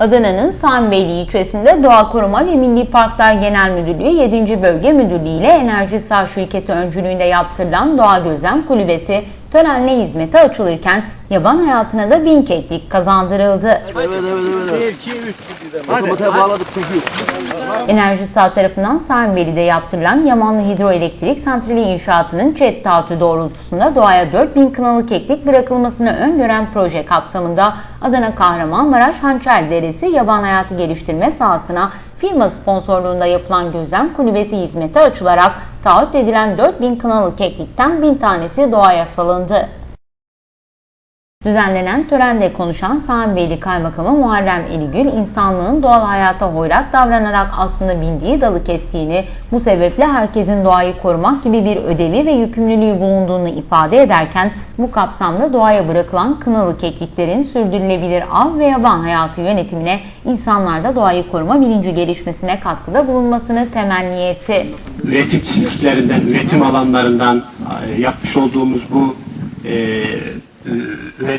Adana'nın Sambeyli ilçesinde Doğa Koruma ve Milli Parklar Genel Müdürlüğü 7. Bölge Müdürlüğü ile Enerji Sağ Şirketi öncülüğünde yaptırılan Doğa Gözlem Kulübesi törenle hizmete açılırken yaban hayatına da bin keklik kazandırıldı. Evet evet evet. 1, 2, 3. Otomatiğe bağladık çünkü. Enerji Sağ tarafından Sambeyli'de yaptırılan Yamanlı Hidroelektrik Santrali inşaatının ÇED taahhütü doğrultusunda doğaya 4000 kınalı keklik bırakılmasını öngören proje kapsamında Adana Kahramanmaraş Hançer Deresi yaban hayatı geliştirme sahasına firma sponsorluğunda yapılan gözlem kulübesi hizmete açılarak taahhüt edilen 4000 kınalı keklikten 1000 tanesi doğaya salındı. Düzenlenen törende konuşan Sağbeyli Kaymakamı Muharrem Eligül, insanlığın doğal hayata hoyrat davranarak aslında bindiği dalı kestiğini, bu sebeple herkesin doğayı korumak gibi bir ödevi ve yükümlülüğü bulunduğunu ifade ederken, bu kapsamda doğaya bırakılan kınalı kekliklerin sürdürülebilir av ve yaban hayatı yönetimine, insanlarda doğayı koruma bilinci gelişmesine katkıda bulunmasını temenni etti. üretim çiftliklerinden, üretim alanlarından e, yapmış olduğumuz bu e,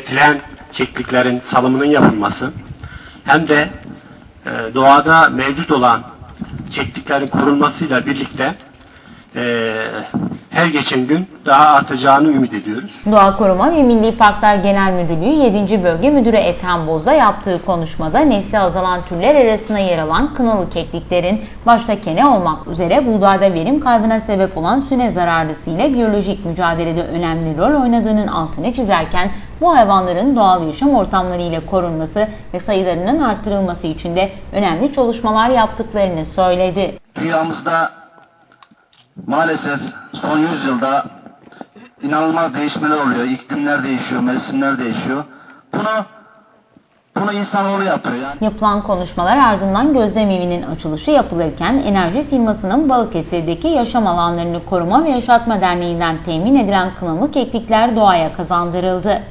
üretilen kekliklerin salımının yapılması hem de e, doğada mevcut olan kekliklerin korunmasıyla birlikte e, her geçen gün daha artacağını ümit ediyoruz. Doğa Koruma ve Milli Parklar Genel Müdürlüğü 7. Bölge Müdürü Ethem Boz'a yaptığı konuşmada nesli azalan türler arasında yer alan kınalı kekliklerin başta kene olmak üzere buğdayda verim kaybına sebep olan süne zararlısı ile biyolojik mücadelede önemli rol oynadığının altını çizerken bu hayvanların doğal yaşam ortamları ile korunması ve sayılarının artırılması için de önemli çalışmalar yaptıklarını söyledi. Dünyamızda maalesef son yüzyılda inanılmaz değişmeler oluyor. İklimler değişiyor, mevsimler değişiyor. Bunu bunu insanoğlu yapıyor. Yani Yapılan konuşmalar ardından gözlem evinin açılışı yapılırken enerji firmasının Balıkesir'deki yaşam alanlarını koruma ve yaşatma derneğinden temin edilen kınalı keklikler doğaya kazandırıldı.